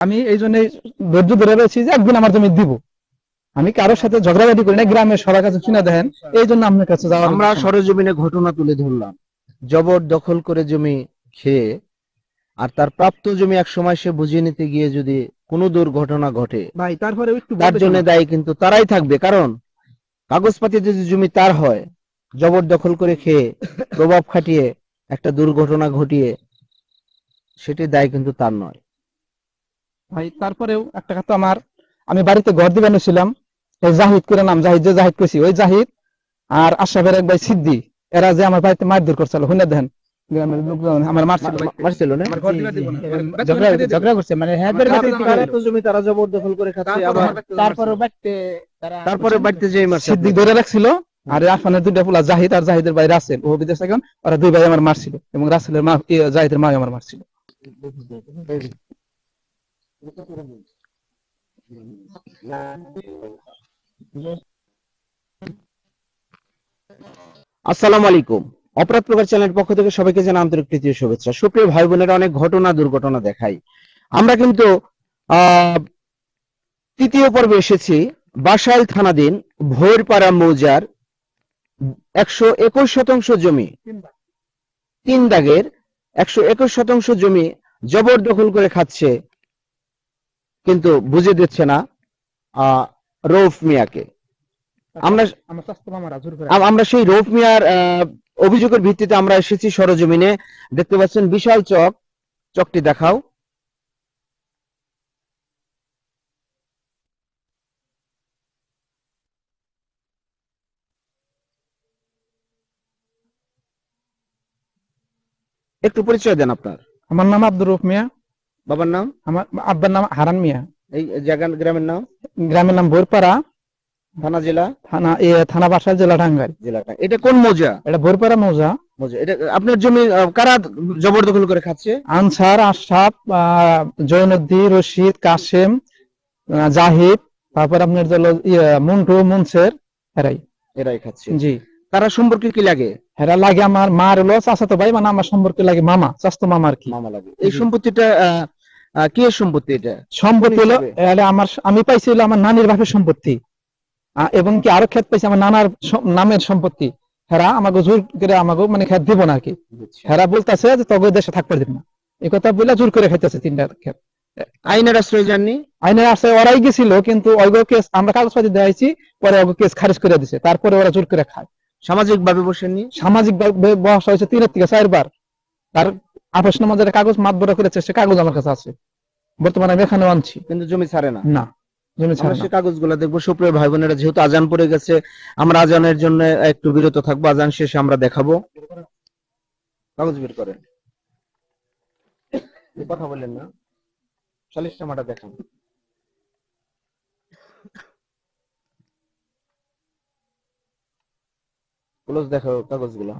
আমি এই জন্য ধৈর্য ধরে রয়েছি যে একদিন আমার জমি দিব। আমি কারোর সাথে ঝগড়াঝাটি করি না গ্রামের সবার কাছে চিনা দেখেন এই জন্য আপনার কাছে যাওয়া আমরা সরজমিনে ঘটনা তুলে ধরলাম। জবর দখল করে জমি খেয়ে আর তার প্রাপ্ত জমি এক সময় সে বুঝিয়ে নিতে গিয়ে যদি কোনো দুর্ঘটনা ঘটে ভাই তারপরে একটু তার জন্য দায়ী কিন্তু তারাই থাকবে। কারণ কাগজপাতি যদি জমি তার হয় জবর দখল করে খেয়ে প্রভাব খাটিয়ে একটা দুর্ঘটনা ঘটিয়ে সেটি দায় কিন্তু তার নয়। ভাই তারপরেও একটা কথা আমার আমি বাড়িতে ঘর দিবেন ছিলাম এই জাহিদ করে নাম? জাহিদ যে জাহিদ কইছি ওই জাহিদ আর আশরাফের এক ভাই সিদ্দি। এরা যে আমার বাড়িতে মারধর করছিল শুনে দেখেন গ্রামের লোকজন আমার মারছিল। মারছিল না? আমার ঘর দিবে দিব না। আমার ঝগড়া বেতন খেতে ঝগড়া করছে মানে হ্যাঁ তারা- তো জমি তারা জবরদখল করে খাচ্ছে তারপরে আবার তারপরে বাড়তে তারপরে বাড়িতে যেই মারছে সিদ্দিক ধরে রাখছিল আর আফানের দুইটা পোলা জাহিদ আর জাহিদের ভাই রাসেল ও বিদেশ এখন ওরা দুই ভাই আমার মারছিল এবং রাসেলের মা জাহিদের মা আমার মারছিল। আসসালামু আলাইকুম। অপরাধ প্রকার চ্যানেলের পক্ষ থেকে সবাইকে জানা আন্তরিক প্রীতি শুভেচ্ছা। সুপ্রিয় ভাই বোনেরা, অনেক ঘটনা, দুর্ঘটনা দেখাই। আমরা কিন্তু তৃতীয় পর্বে এসেছি। বাসাইল থানাধীন ভৈরপাড়া মৌজার একশো একুশ শতাংশ জমি, তিন দাগের একশো একুশ শতাংশ জমি জবরদখল করে খাচ্ছে কিন্তু বুঝে দিচ্ছে না আহ রৌফ মিয়াকে। আমরা আমার আমরা সেই রৌফ মিয়ার আহ, অভিযোগের ভিত্তিতে আমরা এসেছি সরজমিনে। দেখতে পাচ্ছেন বিশাল চক চকটি দেখাও। একটু পরিচয় দেন আপনার। আমার নাম আব্দুর রুফ মিয়া। বাবার নাম? আমার আব্বার নাম হারান মিয়া। এই জায়গা গ্রামের নাম? গ্রামের নাম ভোরপাড়া। থানা জেলা? থানা এ থানা বাসা জেলা টাঙ্গাইল জেলাটা এটা কোন মৌজা? এটা ভোরপাড়া মৌজা। মৌজা। এটা আপনার জমি কারা জবরদখল করে খাচ্ছে? আনসার আশরাফ জয়নুদ্দি রশিদ কাসেম জাহিদ তারপর আপনার হলো ইয়ে, মন্টু মুনসের এরাই। এরাই খাচ্ছে। জি। তারা সম্পর্কে কি লাগে? এরা লাগে আমার মার হলো চাচাতো ভাই মানে আমার সম্পর্কে লাগে মামা চাস্তো মামা আর কি। মামা লাগে। এই সম্পত্তিটা কি সম্পত্তি এটা? সম্পত্তি হলো? এটা আমার আমি পাইছি হলো আমার নানির বাপের সম্পত্তি। এবং কি আরও ক্ষেত পাইছি আমার নানার নামের সম্পত্তি। হেরা আমাকে জোর করে আমাকে মানে ক্ষেত দিব না আর কি হেরা বলতেছে যে তবে দেশে থাকতে দিব না। এই কথা বলে জোর করে খাইতেছে তিনটা ক্ষেত আইনের আশ্রয় যাননি আইনের আশ্রয় ওরাই গেছিল কিন্তু ওইগো কেস আমরা কাগজপাতি দেখাইছি পরে ওগো কেস খারিজ করে দিছে। তারপরে ওরা জোর করে খায়। সামাজিক ভাবে বসেননি? সামাজিক ভাবে বয়স হয়েছে তিনের থেকে চারবার। তার আপস নামাজের কাগজ মাতবরা করেছে সে কাগজ আমার কাছে আছে। বর্তমানে আমি এখানেও আনছি। কিন্তু জমি ছাড়ে না। না জমি ছাড়া আমরা না। সেই কাগজগুলো দেখব সুপ্রিয় ভাই বোনেরা যেহেতু আজান পড়ে গেছে আমরা আজানের জন্য একটু বিরত থাকব আজান শেষে আমরা দেখাবো। কাগজ বের করেন। কথা বললেন না। চালিশ টামাটা দেখান। ক্লোজ দেখো কাগজগুলো।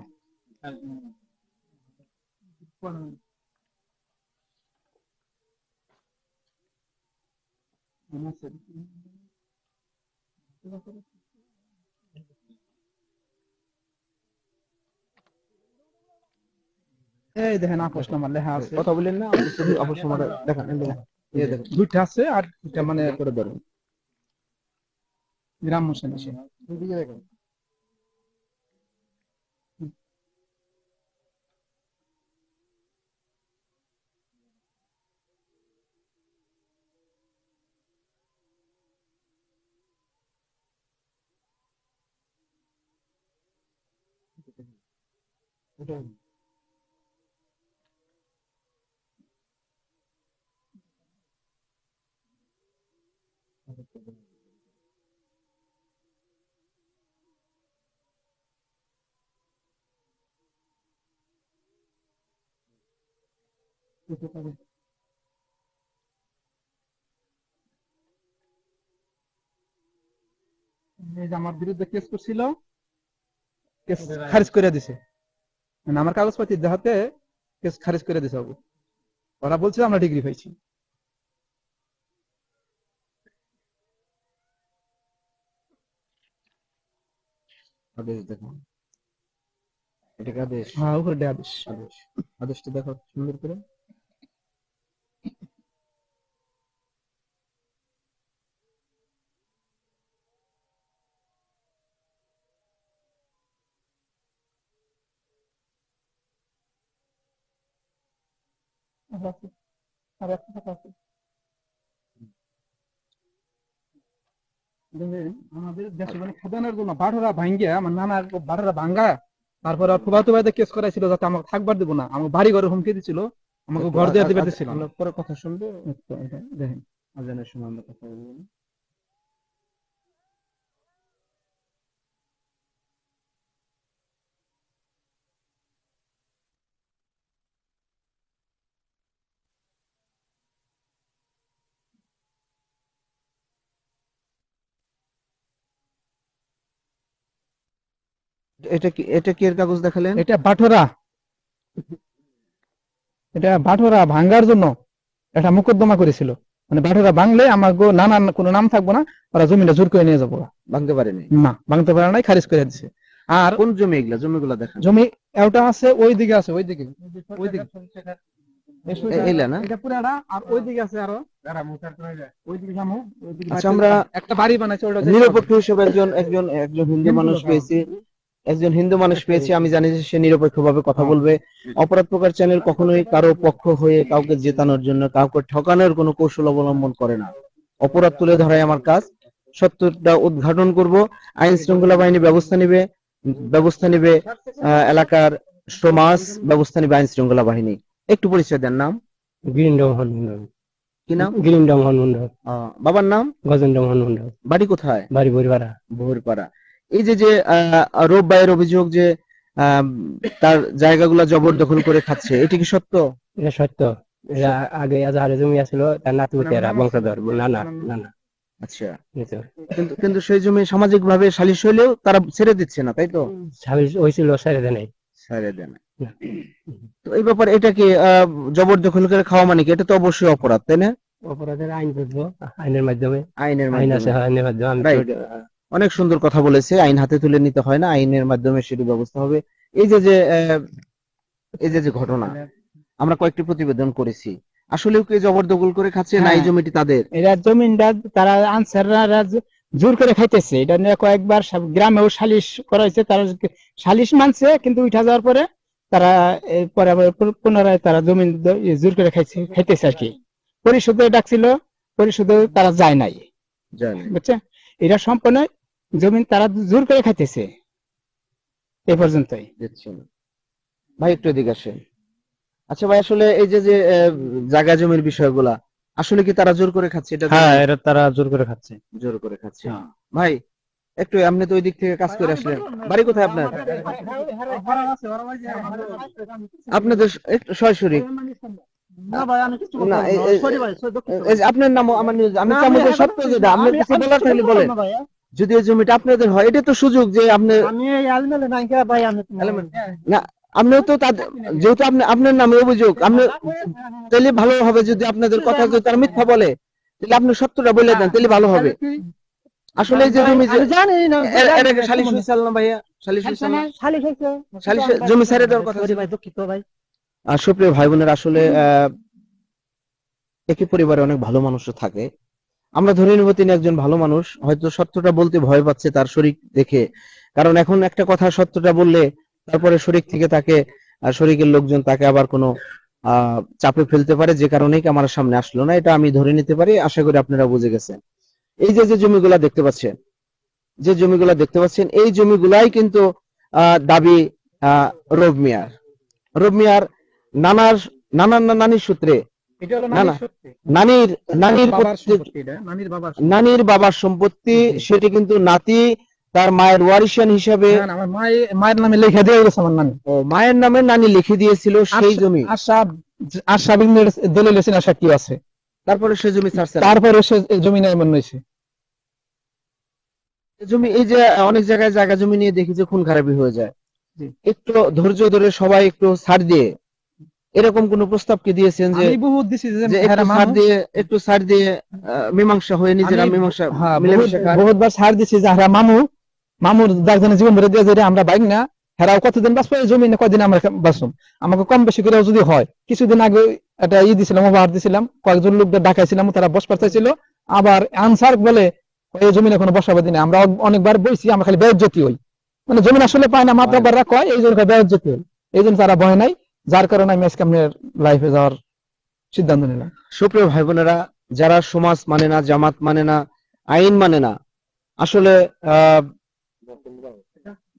এই দেখেন আপোষ নামার লেখা আছে। কথা বললেন না অবশ্যই আমরা দেখান এই দেখেন। দেখেন। দুইটা আছে আর দুইটা মানে করে ধরুন। গ্রাম মোশন আছে। এই যে আমার বিরুদ্ধে কেস করছিল কেস খারিজ করে দিছে। আমার কাগজপাতি দেখাতে কেস খারিজ করে দিতে হবে ওরা বলছে আমরা ডিগ্রি পাইছি। আদেশ দেখো। এটা আদেশ। হ্যাঁ উপরে আদেশ। আদেশ। আদেশটা দেখো সুন্দর করে। আমাদের দেশে মানে খাজানার জন্য বাড়রা ভাঙ্গিয়া আমার নানা বাড়রা ভাঙ্গা তারপর আর ফুবাতো ভাইদের কেস করাইছিল যাতে আমাকে থাকবার দিব না। আমাকে বাড়ি ঘরে হুমকি দিছিল আমাকে ঘর দেওয়া দিবে দিছিল পরে কথা শুনবে। দেখেন আজানের সময় আমরা কথা বলব। এটা কি এটা কি এর কাগজ দেখালেন? এটা বাঠরা এটা বাঠরা ভাঙ্গার জন্য মোকদ্দমা করেছিল। মানে বাঠরা ভাঙলে আমার কোনো নাম থাকব না ওরা জমিটা জোর করে নিয়ে যাব। ভাঙতে পারেনি? না ভাঙতে পারে নাই খারিজ করে আর কোন জমি এগুলা? জমিগুলা দেখান। জমি আছে ওই দিকে আছে ওই দিকে ওই দিকে এটা আমরা একটা বাড়ি বানাইছে একজন একজন একজন হিন্দু মানুষ পেয়েছি। একজন হিন্দু মানুষ পেয়েছি আমি জানি যে সে নিরপেক্ষ ভাবে কথা বলবে। অপরাধ প্রকার চ্যানেল কখনোই কারও পক্ষ হয়ে কাউকে জেতানোর জন্য কাউকে ঠকানোর কোনো কৌশল অবলম্বন করে না। অপরাধ তুলে ধরাই আমার কাজ। সত্যটা উদ্ঘাটন করব। আইন শৃঙ্খলা বাহিনী ব্যবস্থা নেবে ব্যবস্থা নেবে এলাকার সমাজ ব্যবস্থা নেবে আইন শৃঙ্খলা বাহিনী। একটু পরিচয় দেন নাম? গিরিন্দ্র মোহন কি নাম? গিরিন্দ্র মোহন মন্ডল বাবার নাম? গজেন্দ্র মোহন মন্ডল বাড়ি কোথায়? বাড়ি পরিবারা ভোরপাড়া এই যে যে আহ, রোব ভাইয়ের অভিযোগ যে আহ, তার জায়গাগুলো জবরদখল করে খাচ্ছে এটি কি সত্য? এটা সত্য। আগে আজাহারে জমি আছিল তার নাতিপুতেরা বংশধর। না না না না। আচ্ছা। কিন্তু কিন্তু সেই জমি সামাজিক ভাবে সালিশ হলেও তারা ছেড়ে দিচ্ছে না তাই তো? স্বামী হয়েছিল সাইরে দেয় নাই। ছেড়ে না। তো এই ব্যাপারে এটা কি আহ, জবরদখল করে খাওয়া মানে কি? এটা তো অবশ্যই অপরাধ তাই না? অপরাধের আইন বুঝব আইনের মাধ্যমে। আইনের আইন আছে আইনের মাধ্যমে. অনেক সুন্দর কথা বলেছে আইন হাতে তুলে নিতে হয় না আইনের মাধ্যমে সেটি ব্যবস্থা হবে। এই যে যে এই যে যে ঘটনা আমরা কয়েকটি প্রতিবেদন করেছি। আসলেও কি জবরদখল করে খাচ্ছে না এই হ্যাঁ। জমিটি তাদের? এরা জমিনটা তারা আনসাররা জোর করে খাইতেছে। এটা নিয়ে কয়েকবার গ্রামেও সালিশ করা হয়েছে তারা সালিশ মানছে কিন্তু উঠা যাওয়ার পরে তারা পরে আবার পুনরায় তারা ইয়ে জোর করে খাইছে খাইতেছে আর কি। পরিশোধে ডাকছিল পরিশোধে তারা যায় নাই। বুঝছে এটা সম্পূর্ণ জমিন তারা জোর করে খাইতেছে এ পর্যন্তই ভাই একটু এদিকে আসেন আচ্ছা ভাই আসলে এই যে যে জায়গা জমির বিষয়গুলা আসলে কি তারা জোর করে খাচ্ছে এটা হ্যাঁ এটা তারা জোর করে খাচ্ছে জোর করে খাচ্ছে ভাই একটু আপনি তো ওই দিক থেকে কাজ করে আসলেন বাড়ি কোথায় আপনার আপনাদের সরাসরি না, আপনার নাম আমার আমি যে সত্য যেটা আপনার কিছু বলার থাকলে বলেন। যদি এই জমিটা আপনাদের হয় এটা তো সুযোগ যে আপনি আপনিও তো যেহেতু আপনি আপনার নামে অভিযোগ আপনি তাহলে ভালো হবে যদি আপনাদের কথা যদি তারা মিথ্যা বলে তাহলে আপনি সত্যটা বলে দেন তাহলে ভালো হবে। আসলে যে জমি সালিশ হয়েছিল না ভাইয়া সালিশ হয়েছিল সালিশ জমি ছেড়ে দেওয়ার কথা ছিল। আর সুপ্রিয় ভাই বোনের আসলে আহ, একই পরিবারে অনেক ভালো মানুষও থাকে। আমরা ধরে নিব তিনি একজন ভালো মানুষ হয়তো সত্যটা বলতে ভয় পাচ্ছে তার শরীর দেখে। কারণ এখন একটা কথা সত্যটা বললে তারপরে শরীর থেকে তাকে শরীরের লোকজন তাকে আবার কোনো চাপে ফেলতে পারে যে কারণেই আমার সামনে আসলো না। এটা আমি ধরে নিতে পারি আশা করি আপনারা বুঝে গেছেন। এই যে যে জমিগুলা দেখতে পাচ্ছেন যে জমিগুলা দেখতে পাচ্ছেন এই জমিগুলাই কিন্তু আহ দাবি আহ রব মিয়ার। রব মিয়ার নানার নানার নানির সূত্রে। নানির নানির নানির বাবার সম্পত্তি সেটি কিন্তু নাতি তার মায়ের ওয়ারিশান হিসাবে মায়ের নামে লেখা দিয়ে গেছে আমার নানি। ও, মায়ের নামে নানি লিখে দিয়েছিল সেই জমি। আশা আশা দলিল লেছেন আশা কি আছে। তারপরে সে জমি ছাড়ছে তারপরে সে জমি নেই মনে হয়েছে। জমি এই যে অনেক জায়গায় জায়গা জমি নিয়ে দেখি যে খুন খারাপি হয়ে যায়। একটু ধৈর্য ধরে সবাই একটু ছাড় দিয়ে এরকম কোন প্রস্তাব কি দিয়েছেন যে বহুত দিছি যে যে একটু ছাড় দিয়ে একটু ছাড় দিয়ে মীমাংসা হয়ে নিজেরা মীমাংসা হ্যাঁ, মিলেমিশে বহুতবার ছাড় দিছি যে হেরা মামু মামুর জীবন ভরে দিয়ে যে আমরা বাইক না হেরাও কতদিন বাঁচবে? জমি না আমরা বাঁচুম আমাকে কম বেশি যদি হয় কিছুদিন আগে একটা ই দিছিলাম দিছিলাম কয়েকজন লোকদের ডাকাইছিলাম তারা বসবার চাইছিল আবার আনসার বলে এই জমিনে কোনো বসাবে দিনে আমরা অনেকবার বলছি আমরা খালি বেজ্জতি হই। মানে জমিন আসলে পায় না মাত্র কয় এই জন্য বেজ্জতি হই। এই জন্য তারা ভয় নাই। যার কারণে আমি আজকে আপনার লাইফে যাওয়ার সিদ্ধান্ত নিলাম। সুপ্রিয় ভাই বোনেরা যারা সমাজ মানে না, জামাত মানে না, আইন মানে না, আসলে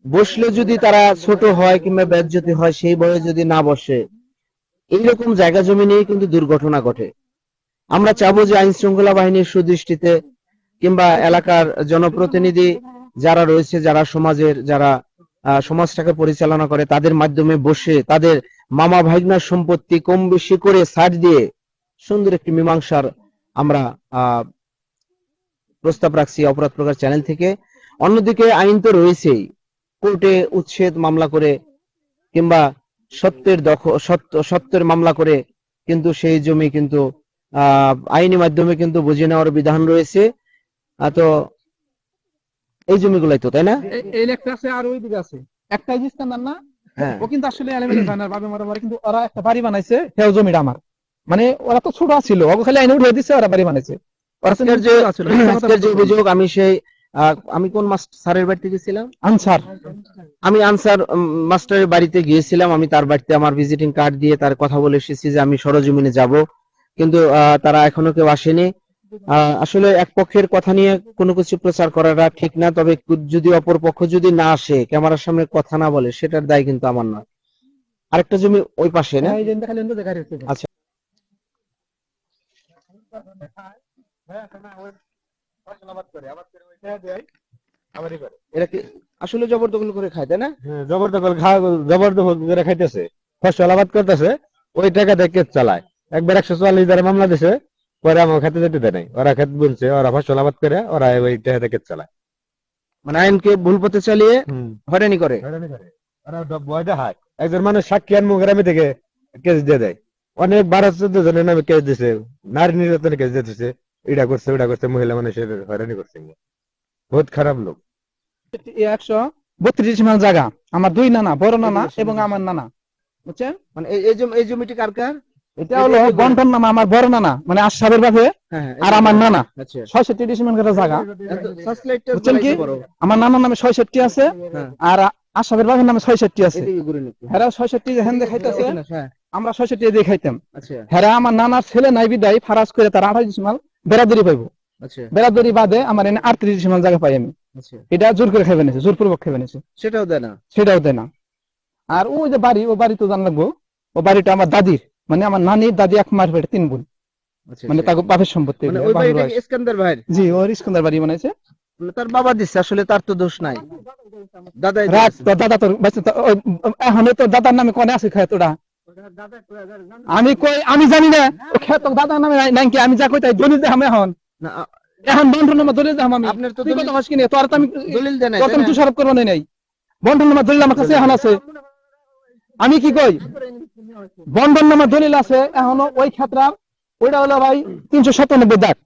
বসলে যদি তারা ছোট হয় কিংবা ব্যাজ্যতি হয়, সেই বয়ে যদি না বসে, এইরকম জায়গা জমি নিয়েই কিন্তু দুর্ঘটনা ঘটে। আমরা চাবো যে আইন শৃঙ্খলা বাহিনীর সুদৃষ্টিতে কিংবা এলাকার জনপ্রতিনিধি যারা রয়েছে, যারা সমাজের, যারা সমাজটাকে পরিচালনা করে, তাদের মাধ্যমে বসে, তাদের মামা ভাইগনার সম্পত্তি কম বেশি করে ছাড় দিয়ে সুন্দর একটি মীমাংসার আমরা প্রস্তাব রাখছি অপরাধ প্রকার চ্যানেল থেকে। অন্যদিকে আইন তো রয়েছেই। কোর্টে উচ্ছেদ মামলা করে কিংবা সত্যের দখল সত্য, সত্যের মামলা করে কিন্তু সেই জমি কিন্তু আইনি মাধ্যমে কিন্তু বুঝে নেওয়ার বিধান রয়েছে। তো এই জমিগুলাই তো, তাই না? একটা ইস্কান্দার না? ও কিন্তু আসলে এলিমেন্ট বানার বাবে মরা মরা কিন্তু ওরা একটা বাড়ি বানাইছে হেও জমিটা আমার। মানে ওরা তো ছোট ছিল ওকে খালি আইনে উঠে দিচ্ছে ওরা বাড়ি বানাইছে। যে আজকের যে অভিযোগ আমি সেই আমি কোন স্যারের বাড়িতে গেছিলাম? আনসার। আমি আনসার মাস্টারের বাড়িতে গিয়েছিলাম আমি তার বাড়িতে আমার ভিজিটিং কার্ড দিয়ে তার কথা বলে এসেছি যে আমি সরজমিনে যাব। কিন্তু তারা এখনও কেউ আসেনি। আসলে এক পক্ষের কথা নিয়ে কোনো কিছু প্রচার করাটা ঠিক না তবে যদি অপর পক্ষ যদি না আসে ক্যামেরার সামনে কথা না বলে সেটার দায় কিন্তু আমার নয়। আরেকটা জমি ওই পাশে না? এই যে খালি অন্য জায়গায় রয়েছে। আচ্ছা। আসলে জবরদখল করে খায় তাই না? হ্যাঁ, জবরদখল জবরদখল করে খাইতেছে। ফসল আবাদ করতেছে ওই টাকা থেকে চালায়। একবার একশো চুয়াল্লিশ দ্বারা মামলা দিছে পরে আমার খেতে যেতে দেয় নাই। ওরা খেত বলছে ওরা ফসল আবাদ করে ওরা ওই টাকা থেকে চালায়। মানে আইনকে ভুল পথে চালিয়ে হয়রানি করে। হয়রানি করে। ওরা ভয় দেখায়। একজন মানুষ সাক্ষী আর মুগরামি থেকে কেস দিয়ে দেয়। অনেক বারো চোদ্দ জনের নামে কেস দিছে। নারী নির্যাতনে কেস দিতেছে। এটা করছে ওটা করছে মহিলা মানুষের হয়রানি করছে বহুত খারাপ লোক। একশো বত্রিশ মাইল জায়গা। আমার দুই নানা বড় নানা এবং আমার নানা। বুঝছেন? মানে এই- এই জমি এই জমিটি কার কার? এটা হলো বন্টন নামা আমার বড় নানা মানে আশাবের বাপে হ্যাঁ হ্যাঁ, আর আমার নানা। আচ্ছা। ছয়ষট্টি ডিসিমেন্ট করে জায়গা। বুঝছেন কি? আমার নানার নামে ছয়ষট্টি আছে হ্যাঁ। আর আশাবের বাপের নামে ছয়ষট্টি আছে। হেরা ছয়ষট্টি হেন দেখাইতেছে। হ্যাঁ, আমরা ছয়ষট্টি দিয়ে খাইতাম আচ্ছা। হেরা আমার নানার ছেলে নাই বিদায় ফারাজ করে তার আঠাশ ডিসিমাল বেড়াদুরি পাইবো। আচ্ছা। বেড়াদুরি বাদে আমার এনে আটত্রিশ ডিসিমাল জায়গা পাই আমি। আচ্ছা। এটা জোর করে খাইবে নিছে জোর পূর্বক খাইবে সেটাও দেয় না। সেটাও দেয় না। আর ওই যে বাড়ি ও বাড়ি তো জান লাগবো ও বাড়িটা আমার দাদির। মানে আমার নানির দাদি এক মার পেটে তিন বোন। আচ্ছা, মানে আচ্ছা। তাকে বাপের সম্পত্তি মানে ইস্কান্দার জি ওর ইস্কন্দার বাড়ি বানাইছে। মানে তার বাবা দিচ্ছে আসলে তার তো দোষ নাই। দাদাই দাদা তোর এখন তো দাদার নামে কোনে আছে খেত ওটা আমি কই আমি জানি না। খেত দাদার নামে নাই- নাই কি আমি যা কই তাই দলিল দেখাম এখন। এখন বন্ধন নামে দলিল দেখাম আমি। আপনার তো মাস তো আমি দলিল নাই? তুষারোপ করব বন্ধন নামে দলিল আমার কাছে এখন আছে। আমি কি কই? বন্ধন নামে দলিল আছে এখনও ওই ক্ষেত্রার ওইটা হলো ভাই তিনশো সাতানব্বই দাগ।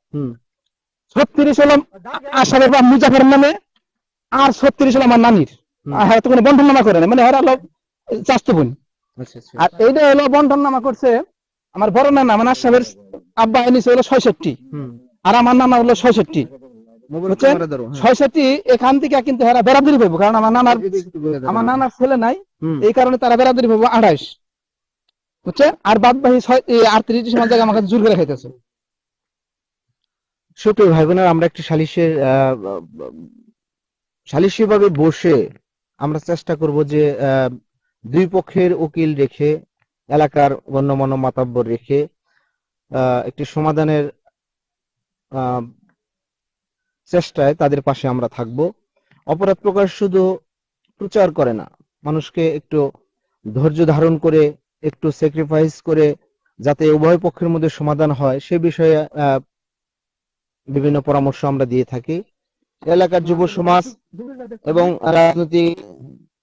ছত্রিশ হলো আসামের বা মুজাফরের নামে আর ছত্রিশ হলো আমার নানির। হ্যাঁ তো কোনো বন্ধন নামা করে না মানে ওরা হলো চাস্ত বোন। আচ্ছা, আচ্ছা। আর এইটা হলো বন্ধন নামা করছে আমার বড় নানা মানে আসামের আব্বা এনেছে হলো ছয়ষট্টি। হুম, আর আমার নানা হলো ছয়ষট্টি। হ্যাঁ। ছয়ষট্টি এখান থেকে কিন্তু এরা বেড়াদুরি পাইবো কারণ আমার নানার এদিকে একটু ঘুরে ধরো। আমার নানার ছেলে নাই এই কারণে তারা বেড়াদুরি পাবো আঠাইশ বুঝছে আর বাদ বাকি আটত্রিশ ডিসেম্বর জায়গা আমাকে জোর করে খাইতেছে। সুপ্রিয় ভাই বোনেরা আমরা একটি সালিশের সালিশি ভাবে বসে আমরা চেষ্টা করব যে আহ, দুই পক্ষের উকিল রেখে এলাকার গণ্যমান্য মাতাব্বর রেখে আহ, একটি সমাধানের আহ, চেষ্টায় তাদের পাশে আমরা থাকব। অপরাধ প্রকাশ শুধু প্রচার করে না, মানুষকে একটু ধৈর্য ধারণ করে, একটু স্যাক্রিফাইস করে যাতে উভয় পক্ষের মধ্যে সমাধান হয়, সে বিষয়ে বিভিন্ন পরামর্শ আমরা দিয়ে থাকি। এলাকার যুব সমাজ এবং রাজনৈতিক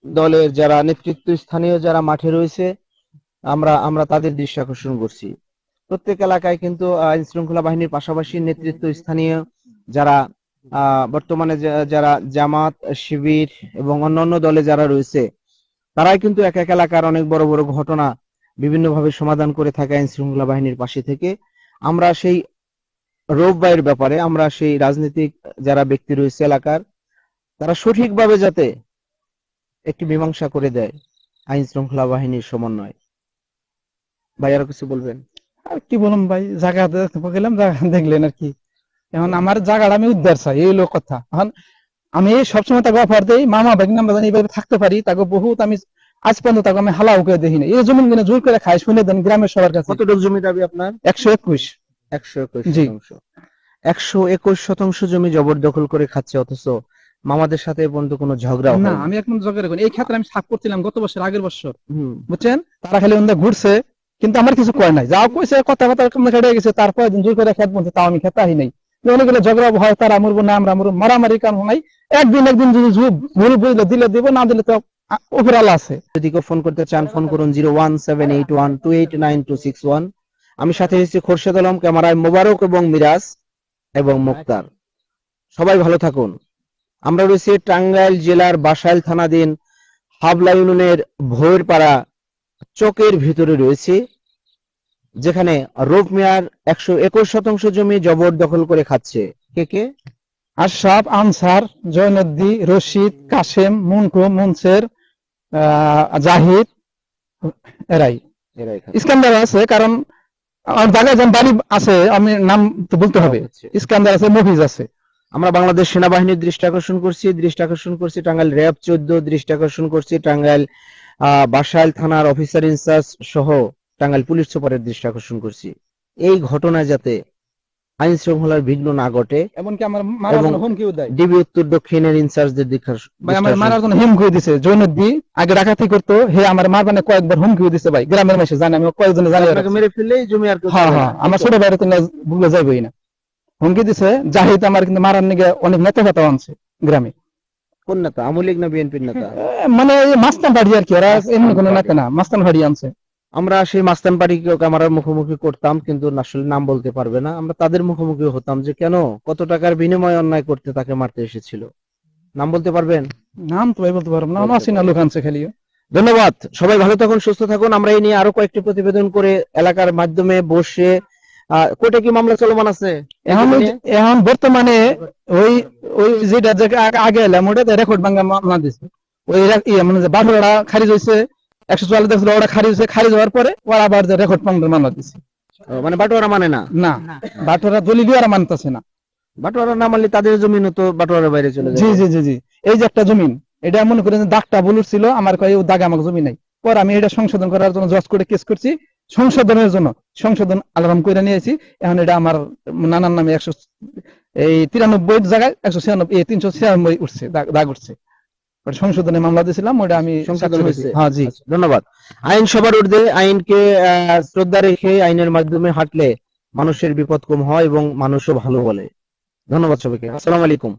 দলের যারা নেতৃত্ব স্থানীয় যারা মাঠে রয়েছে, আমরা আমরা তাদের দৃষ্টি আকর্ষণ করছি। প্রত্যেক এলাকায় কিন্তু আইন শৃঙ্খলা বাহিনীর পাশাপাশি নেতৃত্ব স্থানীয় যারা বর্তমানে যারা জামাত, শিবির এবং অন্যান্য দলে যারা রয়েছে, তারাই কিন্তু এক এক এলাকার অনেক বড় বড় ঘটনা বিভিন্নভাবে সমাধান করে থাকে আইন শৃঙ্খলা বাহিনীর পাশে থেকে আমরা সেই রোববাইয়ের ব্যাপারে, আমরা সেই রাজনৈতিক যারা ব্যক্তি রয়েছে এলাকার, তারা সঠিকভাবে যাতে একটি মীমাংসা করে দেয় আইন শৃঙ্খলা বাহিনীর সমন্বয়। ভাই, আরও কিছু বলবেন? আর কি বলুন ভাই, জায়গা গেলাম দেখলেন আর কি। এখন আমার জায়গাটা আমি উদ্ধার চাই এই হলো কথা। এখন আমি সবসময় তাকে অফার দিই মামা ভাই আমরা জানি এইভাবে থাকতে পারি তাকে বহুত আমি আজ পর্যন্ত তাকে আমি হালাও করে দেখি না এই জমিন কিনে জোর করে খাই শুনে দেন গ্রামের সবার কাছে। কতটুকু জমি দাবি আপনার? একশো একুশ। একশো একুশ। শতাংশ। একশো একুশ শতাংশ জমি জবরদখল করে খাচ্ছে অথচ মামাদের সাথে পর্যন্ত কোনো ঝগড়া না আমি এখন জগের এই ক্ষেত্রে আমি সাফ করছিলাম গত বছর আগের বছর। বুঝছেন? তারা খালি ওন্দা ঘুরছে কিন্তু আমার কিছু কয় নাই। যাও কইছে কথা কথা কেটে গেছে তারপর জোর করে খেত বলছে তাও আমি খেতে আহি নাই। অনেকগুলো ঝগড়া হয়, তারা মরবো না আমরা মরবো মারামারি কারণ নাই। একদিন একদিন যদি ভুল বুঝলে দিলে দিব, না দিলে তো উপরে আছে। যদি কেউ ফোন করতে চান ফোন করুন zero one seven eight one two eight nine two six one আমি সাথে এসেছি খোরশেদ আলম, ক্যামেরায় মোবারক এবং মিরাজ এবং মুক্তার। সবাই ভালো থাকুন। আমরা রয়েছি টাঙ্গাইল জেলার বাসাইল থানাধীন হাবলা ইউনিয়নের ভোরপাড়া চকের ভিতরে রয়েছে। যেখানে রূপ মিয়ার একশো একুশ শতাংশ জমি জবরদখল করে খাচ্ছে। কে কে? আশরাফ আনসার জয়নদ্দি রশিদ কাশেম মুন্টু মুনসের জাহিদ এরাই। ইস্কান্দার আছে কারণ আমার জায়গায় যেন বাড়ি আছে আমি নাম তো বলতে হবে। ইস্কান্দার আছে মফিজ আছে। আমরা বাংলাদেশ সেনাবাহিনীর দৃষ্টি আকর্ষণ করছি দৃষ্টি আকর্ষণ করছি টাঙ্গাইল র্যাব চোদ্দ দৃষ্টি আকর্ষণ করছি টাঙ্গাইল আহ, বাসাইল থানার অফিসার ইনচার্জ সহ টাঙ্গাইল পুলিশ সুপারের দৃষ্টি আকর্ষণ করছি। এই ঘটনায় যাতে আইন শৃঙ্খলার বিঘ্ন না ঘটে এমনকি আমার মারার জন্য হুমকিও দেয়। ডিবি উত্তর দক্ষিণের ইনচার্জদের দীক্ষা ভাই আমার মারার জন্য হুমকিও দিছে। জৈনদ্দি আগে ডাকাতি করতো হে আমার মারবানে কয়েকবার হুমকিও দিছে ভাই। গ্রামের মাসে জানে আমি কয়েকজনে জানি আপনাকে মেরে ফেললেই জমি আর হ্যাঁ হ্যাঁ আমার ছোট ভাইরা তো ভুলে যাবেই না। হুমকি দিছে জাহিদ আমার কিন্তু মারার নিগে অনেক নেতা ফেতা আনছে গ্রামে। কোন নেতা? আওয়ামী লীগ না বিএনপির নেতা? মানে এই মাস্তান বাড়ি আর কি ওরা এমনি কোনো নেতা না মাস্তান বাড়ি আনছে। আমরা সেই মাস্তান পাড়িকে ক্যামেরার মুখোমুখি করতাম কিন্তু আসলে নাম বলতে পারবে না। আমরা তাদের মুখোমুখি হতাম যে কেন? কত টাকার বিনিময়ে অন্যায় করতে তাকে মারতে এসেছিল? নাম বলতে পারবেন? নাম তো ভাই বলতে পারব না। আমার সিনা লোক আনছে খালি ধন্যবাদ। সবাই ভালো থাকুন সুস্থ থাকুন। আমরা এই নিয়ে আরও কয়েকটি প্রতিবেদন করে এলাকার মাধ্যমে বসে কোর্টে কি মামলা চলমান আছে? এখন এখন বর্তমানে ওই ওই যেটা আগে- এলাম ওটা রেকর্ড ভাঙ্গা মামলা দিছে। ওই ইয়ে মানে যে বারোটা খারিজ হয়েছে একশো চুয়াল্লিশ দেখছিল ওরা খারিজ হয়েছে খারিজ হওয়ার পরে ওরা আবার রেকর্ড মামলা দিছে। মানে বাটোয়ারা মানে না? না বাটোরা দলিলি ওরা মানতেছে না। বাটোয়ারা না মানলে তাদের জমিনও তো বাটোয়ারার বাইরে চলে জি জি জি জি। এই যে একটা জমিন এটা মনে করেন দাগটা বলুর ছিল আমার কয় ও দাগে আমাকে জমি নাই। পরে আমি এটা সংশোধন করার জন্য জজ করে কেস করছি। সংশোধনের জন্য সংশোধন আলারাম করে নিয়েছি এখন এটা আমার নানার নামে একশো এই তিরানব্বই জায়গায় একশো ছিয়ানব্বই তিনশো ছিয়ানব্বই উঠছে দাগ উঠছে। সংশোধনে মামলা দিয়েছিলাম ওটা আমি হ্যাঁ জি ধন্যবাদ। আইন সবার ঊর্ধ্বে আইনকে শ্রদ্ধা রেখে আইনের মাধ্যমে হাঁটলে মানুষের বিপদ কম হয় এবং মানুষও ভালো বলে। ধন্যবাদ সবাইকে। আসসালামু আলাইকুম।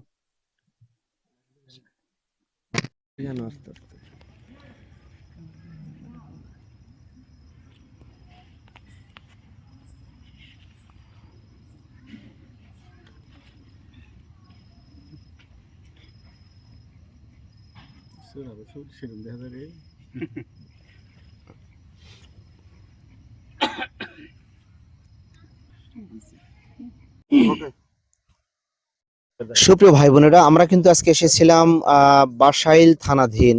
সুপ্রিয় ভাই বোনেরা আমরা কিন্তু আজকে এসেছিলাম আহ, বাসাইল থানাধীন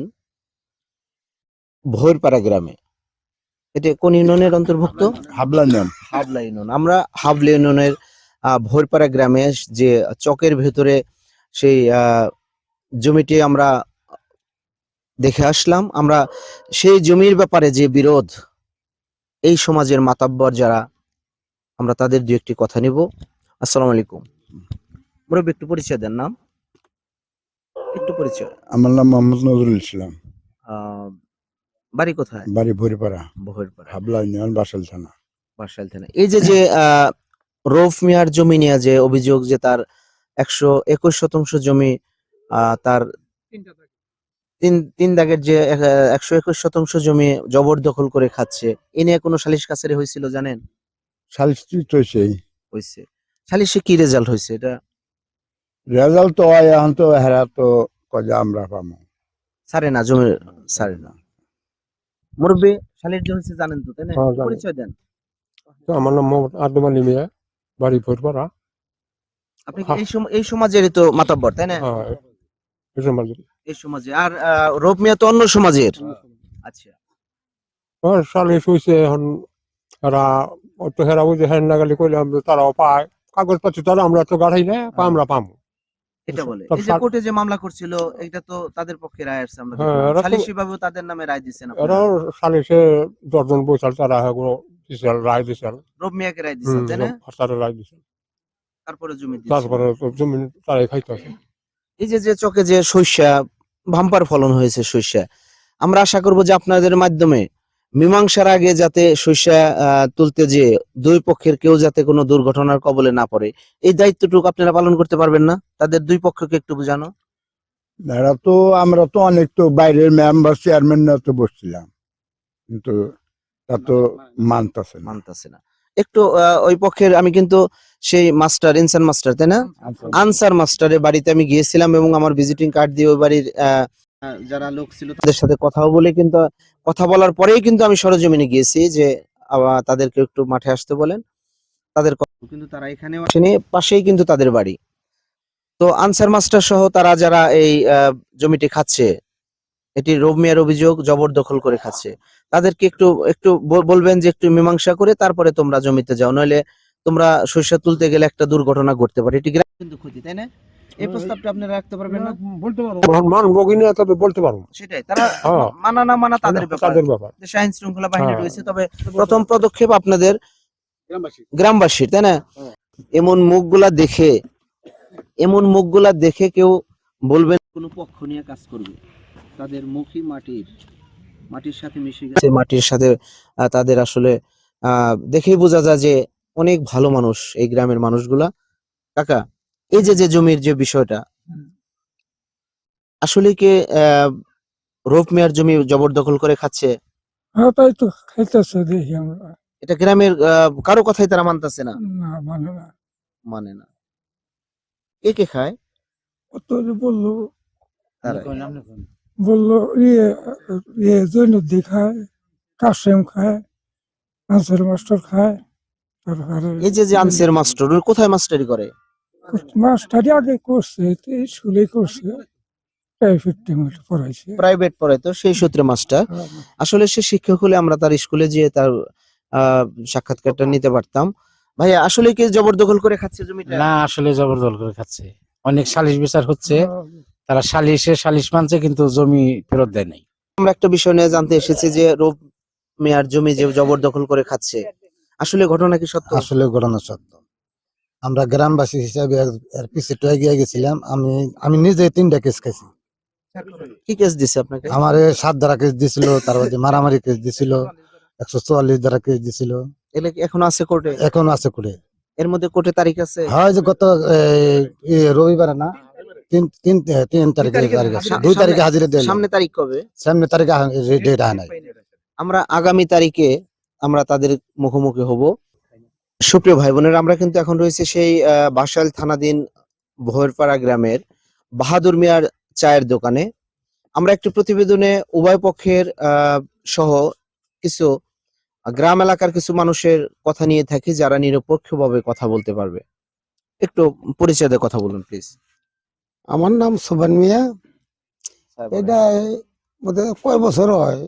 ভোরপাড়া গ্রামে। এটা কোন ইউনিয়নের অন্তর্ভুক্ত? হাবলা নেন হাবলা ইউনিয়ন। আমরা হাবলা ইউনিয়নের আহ, ভোরপাড়া গ্রামে যে চকের ভেতরে সেই আহ, জমিটি আমরা দেখে আসলাম আমরা সেই জমির ব্যাপারে যে বিরোধ এই সমাজের মাতাব্বর যারা আমরা তাদের দু একটি কথা নিব। আসসালামু আলাইকুম। মুরব্বী একটু পরিচয় দেন নাম। একটু পরিচয়। আমার নাম মোহাম্মদ নজরুল ইসলাম। আহ, বাড়ি কোথায়? বাড়ি ভরিপাড়া। বহরপাড়া হাবলা ইউনিয়ন বাসাল থানা। বাসাইল থানা। এই যে যে আহ, রৌফ মিয়ার জমি নিয়ে যে অভিযোগ যে তার একশো একুশ শতাংশ জমি আহ, তার তিন তিন দাগের যে এক- একশো একুশ শতাংশ জমি জবরদখল করে খাচ্ছে এ নিয়ে কোনো সালিশ কাছারি হয়েছিল জানেন? সালিস্ট্রিট হয়েছে হয়েছে। সালিশে কি রেজাল্ট হয়েছে এটা? রেজাল্ট তো হয় এখন তো হেরা তো কজা আমরা সারে না জমি সারে না। মুরব্বী সালিশ যে হয়েছে জানেন তো তাই না? হ্যাঁ, পরিচয় দেন। তো আমার নাম মোহাম্মদ আদম আলী মিয়া বাড়ি ভোরপাড়া আপনি এই সম- এই সমাজেরই তো মাতাব্বর তাই না? হ্যাঁ, সমাজের। এই সমাজে। আর আহ, মিয়া তো অন্য সমাজের? আচ্ছা। আমার সালিশ হয়েছে এখন এরা অত হেরা বুঝে হ্যাঁ নাগালি করলে আমরা তারাও পায়। কাগজপত্র তারা আমরা তো গাড়াই না আমরা পাবো এটা বলে। এই যে কোর্টে যে মামলা করছিল এটা তো তাদের পক্ষে রায় আসছে আমরা হ্যাঁ, ভাবেও তাদের নামে রায় দশজন বৈশাল তারা এগুলো দিছিল রায় দিছিল রব মিয়াকে রায় তাই না? রায় দিছিল তারপরে জমি। তারপরে জমি তারাই খাইতেছে এই যে যে চকে যে শস্যা ভাম্পার ফলন হয়েছে শস্যা আমরা আশা করব যে আপনাদের মাধ্যমে মীমাংসার আগে যাতে আহ, তুলতে যে দুই পক্ষের কেউ যাতে কোনো দুর্ঘটনার কবলে না পড়ে এই দায়িত্বটুকু আপনারা পালন করতে পারবেন না? তাদের দুই পক্ষকে একটু বোঝানো। এরা তো আমরা তো অনেক তো বাইরের মেম্বার চেয়ারম্যানরা তো বসছিলাম। কিন্তু তা তো মানতেছে মানতেছে না। একটু ওই পক্ষের আমি কিন্তু সেই মাস্টার ইনসান মাস্টার তাই না? আনসার মাস্টারের বাড়িতে আমি গিয়েছিলাম এবং আমার ভিজিটিং কার্ড দিয়ে ওই বাড়ির যারা লোক ছিল তাদের সাথে কথাও বলে কিন্তু কথা বলার পরেই কিন্তু আমি সরজমিনে গিয়েছি যে আবার তাদেরকে একটু মাঠে আসতে বলেন। তাদের কিন্তু তারা এখানেও আসেনি পাশেই কিন্তু তাদের বাড়ি। তো আনসার মাস্টার সহ তারা যারা এই জমিটি খাচ্ছে এটি রোগ মেয়ের অভিযোগ জবরদখল করে খাচ্ছে। তাদেরকে একটু একটু বলবেন যে একটু মীমাংসা করে তারপরে তোমরা জমিতে যাও নইলে তোমরা শস্য তুলতে গেলে একটা দুর্ঘটনা ঘটতে পারে। এটি গ্রাম কিন্তু ক্ষতি তাই না? এই প্রস্তাবটা আপনারা রাখতে পারবেন না? বলতে পারব। মানবো কিনা তবে বলতে পারব। সেটাই তারা হ্যাঁ। মানা না মানা তাদের ব্যাপার। তাদের ব্যাপার। দেশে আইন শৃঙ্খলা বাহিনী হ্যাঁ। রয়েছে তবে প্রথম পদক্ষেপ আপনাদের গ্রামবাসীর তাই না? এমন মুখগুলা দেখে এমন মুখগুলা দেখে কেউ বলবেন কোন পক্ষ নিয়ে কাজ করবে। তাদের মুখই মাটির মাটির সাথে মিশে গেছে। মাটির সাথে তাদের আসলে আহ দেখেই বোঝা যায় যে অনেক ভালো মানুষ এই গ্রামের মানুষগুলা। কাকা এই যে যে জমির যে বিষয়টা আসলে কি রোপ মেয়ার জমি জবরদখল করে খাচ্ছে? হ্যাঁ তাই তো খাইতেছে দেখি আমরা। এটা গ্রামের আহ, কারও কথাই তারা মানতেছে না? না মানে না। মানে না। কে কে খায়? কত বলল। তারা বলল ইয়ে ইয়ে জৈনদ্দি খায় কাশেম খায় নাসের মাস্টার খায়। তারপরে এই যে যে আনসার মাস্টার উনি কোথায় মাস্টারি করে? মাস্টারই আগে করছে স্কুলে করছে। প্রাইভেট টিমে পড়াইছে। প্রাইভেট পড়ে তো সেই সূত্রে মাস্টার। আসলে সে শিক্ষক হলে আমরা তার স্কুলে যেয়ে তার আহ, সাক্ষাৎকারটা নিতে পারতাম। ভাইয়া আসলে কি জবরদখল করে খাচ্ছে জমিটা? না আসলে জবরদল করে খাচ্ছে। অনেক সালিশ বিচার হচ্ছে। তারা সালিশে সালিশ মানছে কিন্তু জমি ফেরত দেয় নাই। আমরা একটা বিষয় নিয়ে জানতে এসেছি যে রোপ মেয়ার জমি যে জবরদখল করে খাচ্ছে আসলে ঘটনা কি সত্য? আসলে ঘটনা সত্য। আমরা গ্রামবাসী হিসাবে এর- এর পিছিয়ে এগিয়ে গেছিলাম আমি আমি নিজে তিনটা কেস খাইছি। কি কেস দিছে আপনাকে? আমার সাত দ্বারা কেস দিছিল তারপর যে মারামারি কেস দিছিল একশো চুয়াল্লিশ দ্বারা কেস দিছিল। এলে কি এখন আছে কোর্টে এখন আছে করে এর মধ্যে কোর্টে তারিখ আছে? হয় যে গত এই, রবিবার না? তিন তিন তিন তারিখে তারিখে? তারিখ দুই তারিখে হাজিরা দিল সামনে তারিখ কবে? সামনে তারিখে ডেট নাই আমরা আগামী তারিখে আমরা তাদের মুখোমুখি হব। সুপ্রিয় ভাই বোনেরা আমরা কিন্তু এখন রয়েছে সেই আহ, বাসাইল থানাধীন ভোরপাড়া গ্রামের বাহাদুর মিয়ার চায়ের দোকানে। আমরা একটি প্রতিবেদনে উভয় পক্ষের সহ কিছু গ্রাম এলাকার কিছু মানুষের কথা নিয়ে থাকি যারা নিরপেক্ষভাবে কথা বলতে পারবে। একটু পরিচয় কথা বলুন প্লিজ আমার নাম সোবান মিয়া। এটা বোধহয় কয় বছর হয়?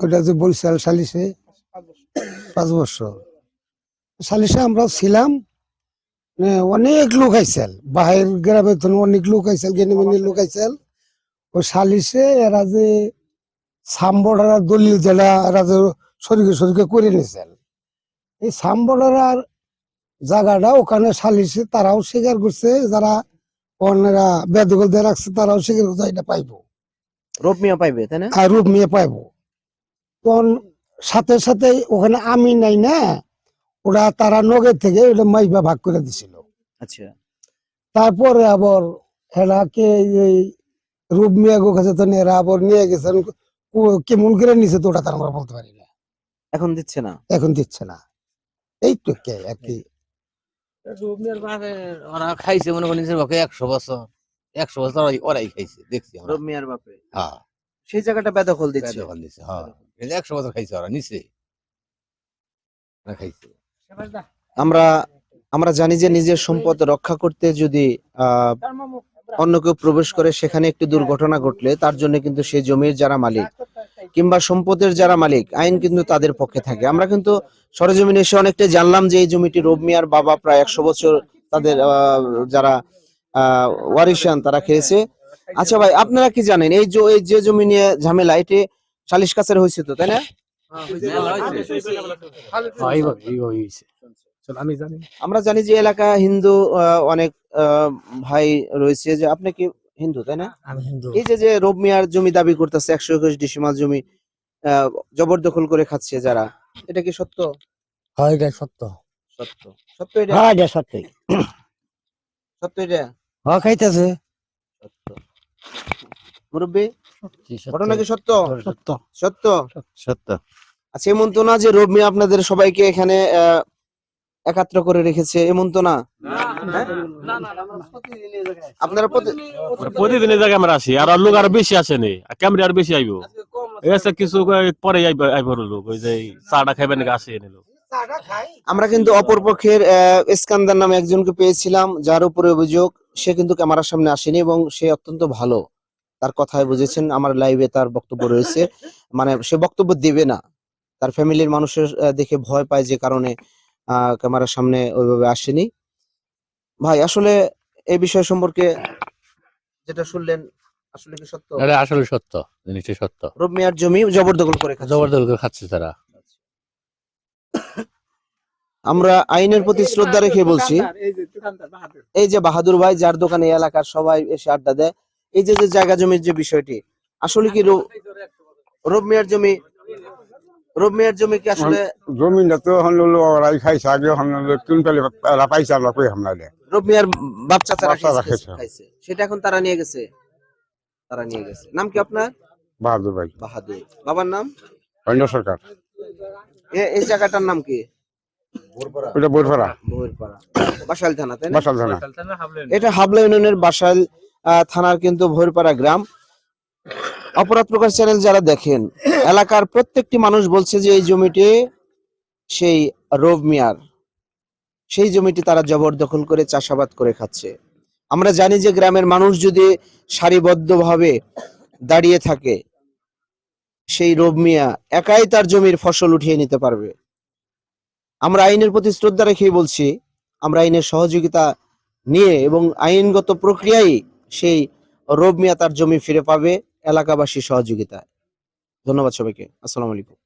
ওইটা যে বরিশাল সালিশে পাঁচ বছর। সালিশে আমরা ছিলাম। মানে অনেক লোক আইসাল বাহির ধরুন অনেক লোক আইসাল গেনিমেনি লোক আইসাল ওই সালিশে এরা যে সাম্বড়ার দলিল যেটা এরা যে শরীরে শরীরে করে নিয়েছেন এই সাম্বড়ার জায়গাটা ওখানে সালিশে তারাও স্বীকার করছে যারা অন্যরা বেদখল দিয়ে রাখছে তারাও করছে এটা পাইবো। রূপ মিয়া পাইবে তাই না? আর রূপ নিয়ে পাইবো। তখন সাথে সাথে ওখানে আমি নাই না ওরা তারা নগের থেকে ওটা মাইবা ভাগ করে দিছিল। আচ্ছা। তারপরে আবার এরাকে এই রূপ মিয়া গো কাছে তো এরা আবার নিয়ে গেছেন কেমন করে নিছে তো ওটা তো আমরা বলতে পারি না। এখন দিচ্ছে না। এখন দিচ্ছে না। এই তো কে আর কি ওরা খাইছে মনে করেন নিজের পক্ষে একশো বছর। একশো বছর ওরাই- খাইছে দেখছি আমরা। রূপ বাপে? হ্যাঁ। সেই জায়গাটা বেদখল দিচ্ছে। হ্যাঁ। একশো বছর খাইছে ওরা নিচে। ওরা খাইছে। আমরা আমরা জানি যে নিজের সম্পদ রক্ষা করতে যদি আহ অন্য কেউ প্রবেশ করে সেখানে একটি দুর্ঘটনা ঘটলে তার জন্য কিন্তু সেই জমির যারা মালিক কিংবা সম্পদের যারা মালিক আইন কিন্তু তাদের পক্ষে থাকে। আমরা কিন্তু সরজমিনে এসে অনেকটা জানলাম যে এই জমিটি রব মিয়ার বাবা প্রায় একশো বছর তাদের যারা ওয়ারিশান তারা খেয়েছে। আচ্ছা ভাই আপনারা কি জানেন এই যে জমি নিয়ে ঝামেলা এটি সালিশ কাছের হয়েছে তো তাই না? আমি জানি। আমরা জানি যে এলাকা হিন্দু অনেক আহ, ভাই রয়েছে। যে আপনি কি হিন্দু তাই না? আমি হিন্দু। এই যে যে রব মিয়ার জমি দাবি করতেছে একশো একুশ ডিসিমাল জমি আহ, জবরদখল করে খাচ্ছে যারা এটা কি সত্য? হয় এটা সত্য। সত্য। সত্য এটা? হ্যাঁ এটা সত্যি। সত্য এটা? হ্যাঁ খাইতেছে। সত্য। মুরব্বী ঘটনা কি সত্য? সত্য। সত্য? সত্য। আচ্ছা এমন তো না যে রব মিয়া আপনাদের সবাইকে এখানে আহ, একাত্র করে রেখেছে এমন তো না? হ্যাঁ? আপনারা প্রতি- জায়গায় আমরা আসি আর লোক আরও বেশি আসে নি ক্যামেরা আরও বেশি আইব। এসে কিছু পরে আইব আইব লোক ওই যে চাটা খাইবেন আসে এনে লোক। আমরা কিন্তু অপরপক্ষের আহ, ইস্কান্দার নামে একজনকে পেয়েছিলাম যার উপরে অভিযোগ সে কিন্তু ক্যামেরার সামনে আসেনি এবং সে অত্যন্ত ভালো। তার কথায় বুঝেছেন আমার লাইভে তার বক্তব্য রয়েছে। মানে সে বক্তব্য দেবে না। তার ফ্যামিলির মানুষের আহ, দেখে ভয় পায় যে কারণে ক্যামেরার সামনে ওইভাবে আসেনি। ভাই আসলে এই বিষয় সম্পর্কে যেটা শুনলেন আসলে কি সত্য? এটা আসলে সত্য জিনিসটা সত্য। রব মিয়ার জমি জবরদখল করে খাচ্ছে। জবরদস্ত করে খাচ্ছে তারা। আমরা আইনের প্রতি শ্রদ্ধা রেখে বলছি এই যে বাহাদুর। ভাই যার দোকানে এলাকার সবাই এসে আড্ডা দেয়। এই যে যে জায়গা জমির যে বিষয়টি আসলে কি রো- রব মিয়ার জমি জমি কি আসলে জমিটা তো হলো ওরাই খাইছে আগে হলো তিন পেলে এরা পাইছে আমরা কই হামলা রব বাপ চাচারা খাইছে, সেটা এখন তারা নিয়ে গেছে? তারা নিয়ে গেছে। নাম কি আপনার? বাহাদুর ভাই। বাহাদুর। বাবার নাম? সরকার। এ- এই জায়গাটার নাম কি? ওটা বইরপাড়া বহিরপাড়া বাসাইল থানা তাই বাসাল থানা। এটা হাবলা ইউনিয়নের বাসাইল আহ, থানার কিন্তু ভৈরপাড়া গ্রাম। অপরাধ প্রকাশ চ্যানেল যারা দেখেন, এলাকার প্রত্যেকটি মানুষ বলছে যে এই জমিটি সেই রোব মিয়ার। সেই জমিটি তারা জবরদখল করে চাষাবাদ করে খাচ্ছে। আমরা জানি যে গ্রামের মানুষ যদি সারিবদ্ধভাবে দাঁড়িয়ে থাকে, সেই রব মিয়া একাই তার জমির ফসল উঠিয়ে নিতে পারবে। আমরা আইনের প্রতি শ্রদ্ধা রেখেই বলছি, আমরা আইনের সহযোগিতা নিয়ে এবং আইনগত প্রক্রিয়ায় সেই রব মিয়া তার জমি ফিরে পাবে। এলাকাবাসী সহযোগিতায়। ধন্যবাদ সবাইকে। আসসালামু আলাইকুম।